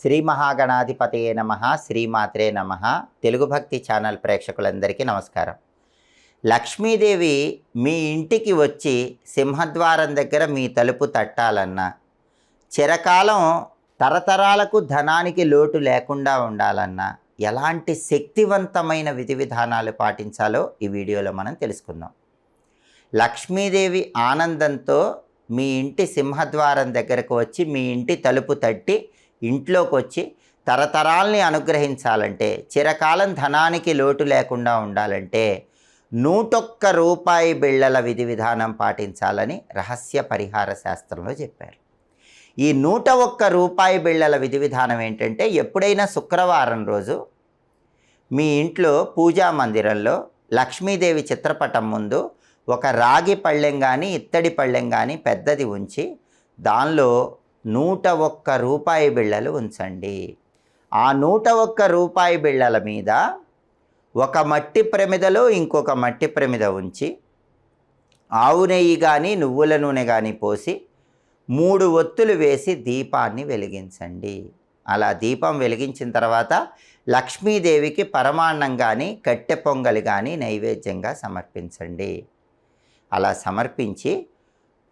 శ్రీ మహాగణాధిపతయే నమ శ్రీమాత్రే నమ. తెలుగు భక్తి ఛానల్ ప్రేక్షకులందరికీ నమస్కారం. లక్ష్మీదేవి మీ ఇంటికి వచ్చి సింహద్వారం దగ్గర మీ తలుపు తట్టాలన్నా చిరకాలం తరతరాలకు ధనానికి లోటు లేకుండా ఉండాలన్నా ఎలాంటి శక్తివంతమైన విధి విధానాలు పాటించాలో ఈ వీడియోలో మనం తెలుసుకుందాం. లక్ష్మీదేవి ఆనందంతో మీ ఇంటి సింహద్వారం దగ్గరకు వచ్చి మీ ఇంటి తలుపు తట్టి ఇంట్లోకి వచ్చి తరతరాల్ని అనుగ్రహించాలంటే చిరకాలం ధనానికి లోటు లేకుండా ఉండాలంటే నూటొక్క రూపాయి బిళ్ళల విధి విధానం పాటించాలని రహస్య పరిహార శాస్త్రంలో చెప్పారు. ఈ నూట ఒక్క రూపాయి బిళ్ళల విధి విధానం ఏంటంటే ఎప్పుడైనా శుక్రవారం రోజు మీ ఇంట్లో పూజా మందిరంలో లక్ష్మీదేవి చిత్రపటం ముందు ఒక రాగి పళ్ళెం కానీ ఇత్తడి పళ్ళెం కానీ పెద్దది ఉంచి దానిలో నూట ఒక్క రూపాయి బిళ్ళలు ఉంచండి. ఆ నూట ఒక్క రూపాయి బిళ్ళల మీద ఒక మట్టి ప్రమిదలో ఇంకొక మట్టి ప్రమిద ఉంచి ఆవు నెయ్యి కానీ నువ్వుల నూనె కానీ పోసి మూడు ఒత్తులు వేసి దీపాన్ని వెలిగించండి. అలా దీపం వెలిగించిన తర్వాత లక్ష్మీదేవికి పరమాన్నం కానీ కట్టె పొంగలి కానీ నైవేద్యంగా సమర్పించండి. అలా సమర్పించి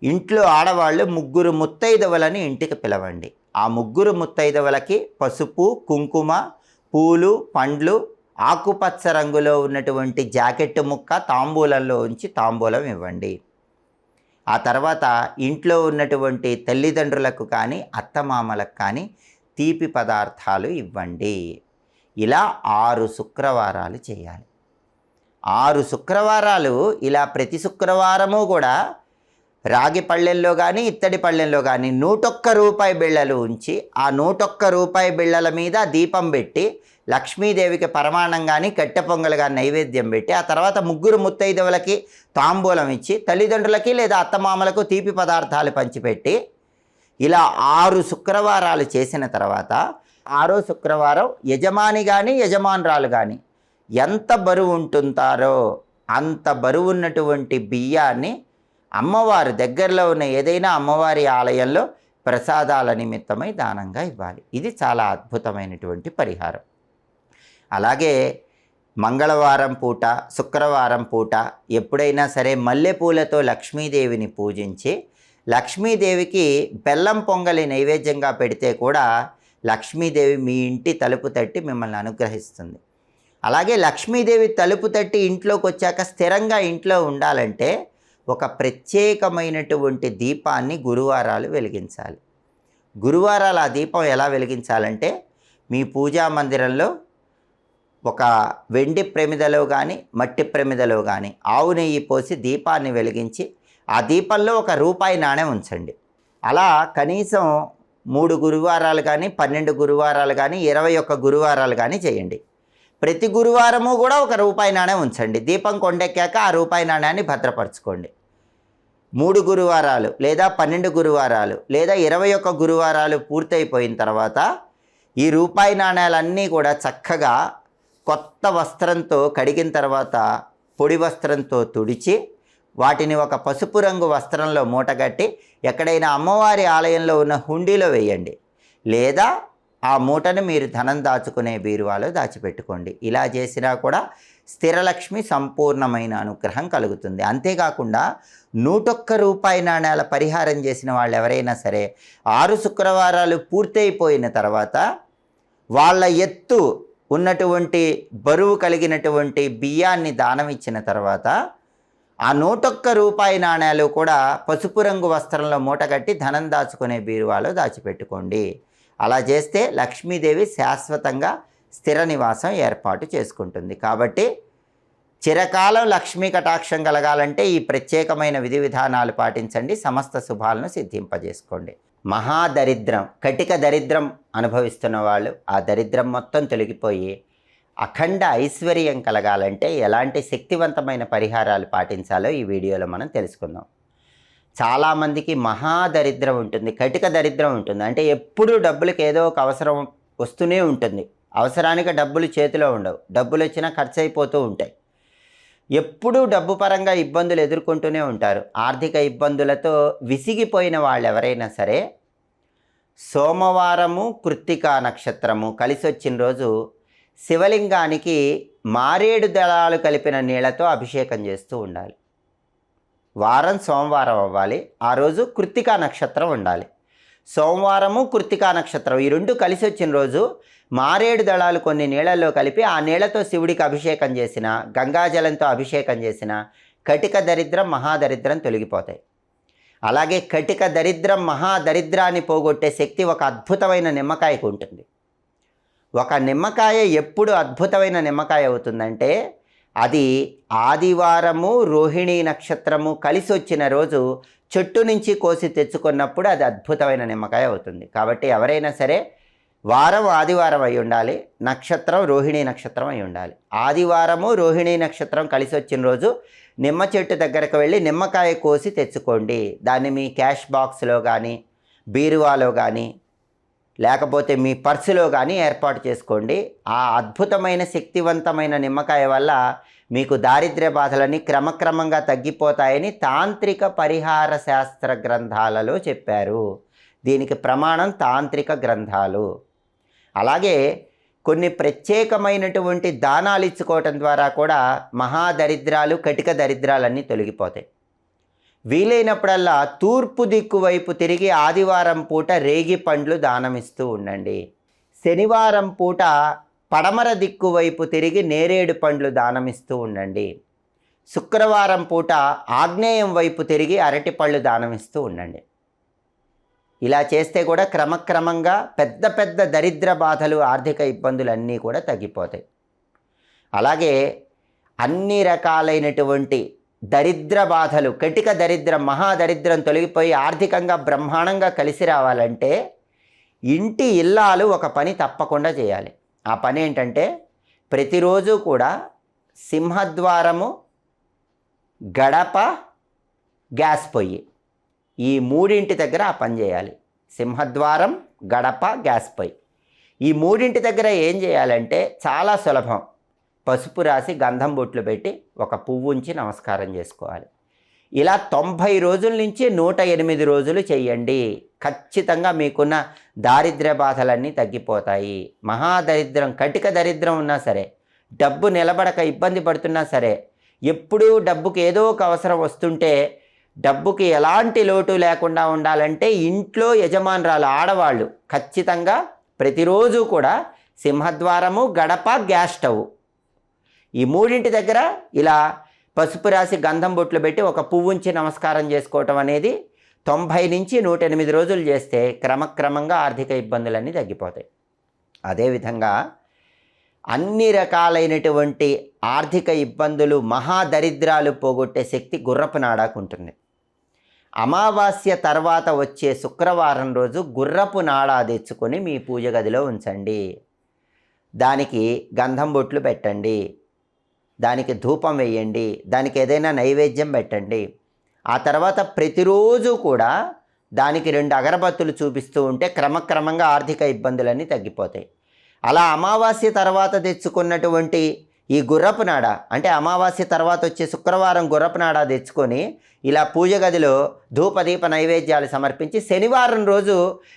ఇంట్లో ఆడవాళ్ళు ముగ్గురు ముత్తైదవలని ఇంటికి పిలవండి. ఆ ముగ్గురు ముత్తైదవలకి పసుపు కుంకుమ పూలు పండ్లు ఆకుపచ్చ రంగులో ఉన్నటువంటి జాకెట్ ముక్క తాంబూలంలో ఉంచి తాంబూలం ఇవ్వండి. ఆ తర్వాత ఇంట్లో ఉన్నటువంటి తల్లిదండ్రులకు కానీ అత్తమామలకు కానీ తీపి పదార్థాలు ఇవ్వండి. ఇలా ఆరు శుక్రవారాలు చేయాలి. ఆరు శుక్రవారాలు ఇలా ప్రతి శుక్రవారము కూడా రాగి పళ్ళెల్లో కానీ ఇత్తడి పళ్ళెల్లో కానీ నూటొక్క రూపాయి బిళ్ళలు ఉంచి ఆ నూటొక్క రూపాయి బిళ్ళల మీద దీపం పెట్టి లక్ష్మీదేవికి పరమాణం కానీ కట్టె పొంగల్ కానీ నైవేద్యం పెట్టి ఆ తర్వాత ముగ్గురు ముత్తైదవులకి తాంబూలం ఇచ్చి తల్లిదండ్రులకి లేదా అత్తమామలకు తీపి పదార్థాలు పంచిపెట్టి ఇలా ఆరు శుక్రవారాలు చేసిన తర్వాత ఆరో శుక్రవారం యజమాని కానీ యజమానురాలు కానీ ఎంత బరువు ఉంటుంటారో అంత బరువు ఉన్నటువంటి బియ్యాన్ని అమ్మవారు దగ్గరలో ఉన్న ఏదైనా అమ్మవారి ఆలయంలో ప్రసాదాల నిమిత్తమై దానంగా ఇవ్వాలి. ఇది చాలా అద్భుతమైనటువంటి పరిహారం. అలాగే మంగళవారం పూట శుక్రవారం పూట ఎప్పుడైనా సరే మల్లెపూలతో లక్ష్మీదేవిని పూజించి లక్ష్మీదేవికి బెల్లం పొంగలి నైవేద్యంగా పెడితే కూడా లక్ష్మీదేవి మీ ఇంటి తలుపు తట్టి మిమ్మల్ని అనుగ్రహిస్తుంది. అలాగే లక్ష్మీదేవి తలుపు తట్టి ఇంట్లోకి వచ్చాక స్థిరంగా ఇంట్లో ఉండాలంటే ఒక ప్రత్యేకమైనటువంటి దీపాన్ని గురువారాలు వెలిగించాలి. గురువారాలు ఆ దీపం ఎలా వెలిగించాలంటే మీ పూజా మందిరంలో ఒక వెండి ప్రమిదలో కానీ మట్టి ప్రమిదలో కానీ ఆవు నెయ్యి పోసి దీపాన్ని వెలిగించి ఆ దీపంలో ఒక రూపాయి నాణ్యం ఉంచండి. అలా కనీసం మూడు గురువారాలు కానీ పన్నెండు గురువారాలు కానీ ఇరవై ఒక్క గురువారాలు కానీ చేయండి. ప్రతి గురువారము కూడా ఒక రూపాయి నాణ్యం ఉంచండి. దీపం కొండెక్కాక ఆ రూపాయి నాణ్యాన్ని భద్రపరచుకోండి. మూడు గురువారాలు లేదా పన్నెండు గురువారాలు లేదా ఇరవై ఒక్క గురువారాలు పూర్తయిపోయిన తర్వాత ఈ రూపాయి నాణ్యాలన్నీ కూడా చక్కగా కొత్త వస్త్రంతో కడిగిన తర్వాత పొడి వస్త్రంతో తుడిచి వాటిని ఒక పసుపు రంగు వస్త్రంలో మూటగట్టి ఎక్కడైనా అమ్మవారి ఆలయంలో ఉన్న హుండీలో వేయండి. లేదా ఆ మూటను మీరు ధనం దాచుకునే బీరువాలో దాచిపెట్టుకోండి. ఇలా చేసినా కూడా స్థిరలక్ష్మి సంపూర్ణమైన అనుగ్రహం కలుగుతుంది. అంతేకాకుండా నూటొక్క రూపాయి నాణ్యాల పరిహారం చేసిన వాళ్ళు ఎవరైనా సరే ఆరు శుక్రవారాలు పూర్తయిపోయిన తర్వాత వాళ్ళ ఎత్తు ఉన్నటువంటి బరువు కలిగినటువంటి బియ్యాన్ని దానం ఇచ్చిన తర్వాత ఆ నూటొక్క రూపాయి నాణ్యాలు కూడా పసుపు రంగు వస్త్రంలో మూటగట్టి ధనం దాచుకునే బీరువాలో దాచిపెట్టుకోండి. అలా చేస్తే లక్ష్మీదేవి శాశ్వతంగా స్థిర నివాసం ఏర్పాటు చేసుకుంటుంది. కాబట్టి చిరకాలం లక్ష్మీ కటాక్షం కలగాలంటే ఈ ప్రత్యేకమైన విధి విధానాలు పాటించండి. సమస్త శుభాలను సిద్ధింపజేసుకోండి. మహాదరిద్రం కటిక దరిద్రం అనుభవిస్తున్న వాళ్ళు ఆ దరిద్రం మొత్తం తొలగిపోయి అఖండ ఐశ్వర్యం కలగాలంటే ఎలాంటి శక్తివంతమైన పరిహారాలు పాటించాలో ఈ వీడియోలో మనం తెలుసుకుందాం. చాలామందికి మహాదరిద్రం ఉంటుంది కటిక దరిద్రం ఉంటుంది. అంటే ఎప్పుడూ డబ్బులకి ఏదో ఒక అవసరం వస్తూనే ఉంటుంది. అవసరానికి డబ్బులు చేతిలో ఉండవు. డబ్బులు వచ్చినా ఖర్చు అయిపోతూ ఉంటాయి. ఎప్పుడూ డబ్బు పరంగా ఇబ్బందులు ఎదుర్కొంటూనే ఉంటారు. ఆర్థిక ఇబ్బందులతో విసిగిపోయిన వాళ్ళు ఎవరైనా సరే సోమవారము కృత్తికా నక్షత్రము కలిసి వచ్చిన రోజు శివలింగానికి మారేడు దళాలు కలిపిన నీళ్ళతో అభిషేకం చేస్తూ ఉండాలి. వారం సోమవారం అవ్వాలి. ఆ రోజు కృత్తికా నక్షత్రం ఉండాలి. సోమవారము కృత్తికా నక్షత్రం. ఈ రెండు కలిసి వచ్చిన రోజు మారేడు దళాలు కొన్ని నీళ్ళల్లో కలిపి ఆ నీళ్ళతో శివుడికి అభిషేకం చేసిన గంగాజలంతో అభిషేకం చేసిన కటిక దరిద్రం మహాదరిద్రం తొలగిపోతాయి. అలాగే కటిక దరిద్రం మహాదరిద్రాన్ని పోగొట్టే శక్తి ఒక అద్భుతమైన నిమ్మకాయకు ఉంటుంది. ఒక నిమ్మకాయ ఎప్పుడు అద్భుతమైన నిమ్మకాయ అవుతుందంటే అది ఆదివారము రోహిణీ నక్షత్రము కలిసి వచ్చిన రోజు చెట్టు నుంచి కోసి తెచ్చుకున్నప్పుడు అది అద్భుతమైన నిమ్మకాయ అవుతుంది. కాబట్టి ఎవరైనా సరే వారం ఆదివారం అయి ఉండాలి నక్షత్రం రోహిణీ నక్షత్రం అయి ఉండాలి. ఆదివారము రోహిణీ నక్షత్రం కలిసి వచ్చిన రోజు నిమ్మ చెట్టు దగ్గరకు వెళ్ళి నిమ్మకాయ కోసి తెచ్చుకోండి. దాన్ని మీ క్యాష్ బాక్స్లో కానీ బీరువాలో కానీ లేకపోతే మీ పర్సులో కానీ ఏర్పాటు చేసుకోండి. ఆ అద్భుతమైన శక్తివంతమైన నిమ్మకాయ వల్ల మీకు దారిద్ర్య బాధలన్నీ క్రమక్రమంగా తగ్గిపోతాయని తాంత్రిక పరిహార శాస్త్ర గ్రంథాలలో చెప్పారు. దీనికి ప్రమాణం తాంత్రిక గ్రంథాలు. అలాగే కొన్ని ప్రత్యేకమైనటువంటి దానాలు ఇచ్చుకోవటం ద్వారా కూడా మహాదరిద్రాలు కటిక దరిద్రాలన్నీ తొలగిపోతాయి. వీలైనప్పుడల్లా తూర్పు దిక్కు వైపు తిరిగి ఆదివారం పూట రేగి పండ్లు దానమిస్తూ ఉండండి. శనివారం పూట పడమర దిక్కు వైపు తిరిగి నేరేడు పండ్లు దానమిస్తూ ఉండండి. శుక్రవారం పూట ఆగ్నేయం వైపు తిరిగి అరటి పళ్ళు దానమిస్తూ ఉండండి. ఇలా చేస్తే కూడా క్రమక్రమంగా పెద్ద పెద్ద దరిద్ర బాధలు ఆర్థిక ఇబ్బందులు అన్నీ కూడా తగ్గిపోతాయి. అలాగే అన్ని రకాలైనటువంటి దరిద్ర బాధలు కటిక దరిద్రం మహాదరిద్రం తొలగిపోయి ఆర్థికంగా బ్రహ్మాండంగా కలిసి రావాలంటే ఇంటి ఇల్లాలు ఒక పని తప్పకుండా చేయాలి. ఆ పని ఏంటంటే ప్రతిరోజు కూడా సింహద్వారము గడప గ్యాస్ పొయ్యి. ఈ మూడింటి దగ్గర ఆ పని చేయాలి. సింహద్వారం గడప గ్యాస్ పొయ్యి. ఈ మూడింటి దగ్గర ఏం చేయాలంటే చాలా సులభం. పసుపు రాసి గంధం బొట్లు పెట్టి ఒక పువ్వు ఉంచి నమస్కారం చేసుకోవాలి. ఇలా తొంభై రోజుల నుంచి నూట ఎనిమిది రోజులు చేయండి. ఖచ్చితంగా మీకున్న దారిద్ర్య బాధలన్నీ తగ్గిపోతాయి. మహాదరిద్రం కటిక దరిద్రం ఉన్నా సరే డబ్బు నిలబడక ఇబ్బంది పడుతున్నా సరే ఎప్పుడూ డబ్బుకి ఏదో ఒక అవసరం వస్తుంటే డబ్బుకి ఎలాంటి లోటు లేకుండా ఉండాలంటే ఇంట్లో యజమానురాలు ఆడవాళ్ళు ఖచ్చితంగా ప్రతిరోజు కూడా సింహద్వారము గడప గ్యాస్ స్టవ్ ఈ మూడింటి దగ్గర ఇలా పసుపు రాసి గంధం బొట్లు పెట్టి ఒక పువ్వు ఉంచి నమస్కారం చేసుకోవటం అనేది తొంభై నుంచి నూట ఎనిమిది రోజులు చేస్తే క్రమక్రమంగా ఆర్థిక ఇబ్బందులన్నీ తగ్గిపోతాయి. అదేవిధంగా అన్ని రకాలైనటువంటి ఆర్థిక ఇబ్బందులు మహాదరిద్రాలు పోగొట్టే శక్తి గుర్రపు నాడాకు ఉంటుంది. అమావాస్య తర్వాత వచ్చే శుక్రవారం రోజు గుర్రపు నాడా తెచ్చుకొని మీ పూజ గదిలో ఉంచండి. దానికి గంధం బొట్లు పెట్టండి. దానికి ధూపం వేయండి దానికి ఏదైనా నైవేద్యం పెట్టండి. ఆ తర్వాత ప్రతిరోజు కూడా దానికి రెండు అగరబత్తులు చూపిస్తూ ఉంటే క్రమక్రమంగా ఆర్థిక ఇబ్బందులన్నీ తగ్గిపోతాయి. అలా అమావాస్య తర్వాత తెచ్చుకున్నటువంటి ఈ గుర్రపు నాడ అంటే అమావాస్య తర్వాత వచ్చే శుక్రవారం గుర్రపు నాడ తెచ్చుకొని ఇలా పూజ గదిలో ధూపదీప నైవేద్యాలు సమర్పించి శనివారం రోజు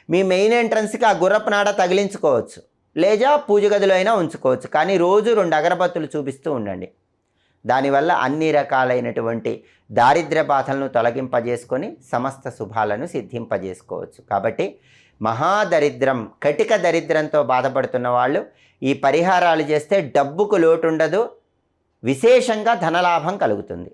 మీ మెయిన్ ఎంట్రన్స్కి ఆ గుర్రపు నాడ తగిలించుకోవచ్చు. లేదా పూజ గదిలో అయినా ఉంచుకోవచ్చు. కానీ రోజు రెండు అగరబత్తులు చూపిస్తూ ఉండండి. దానివల్ల అన్ని రకాలైనటువంటి దారిద్ర్య బాధలను తొలగింపజేసుకొని సమస్త శుభాలను సిద్ధింపజేసుకోవచ్చు. కాబట్టి మహాదరిద్రం కటిక దరిద్రంతో బాధపడుతున్న వాళ్ళు ఈ పరిహారాలు చేస్తే డబ్బుకు లోటు ఉండదు విశేషంగా ధనలాభం కలుగుతుంది.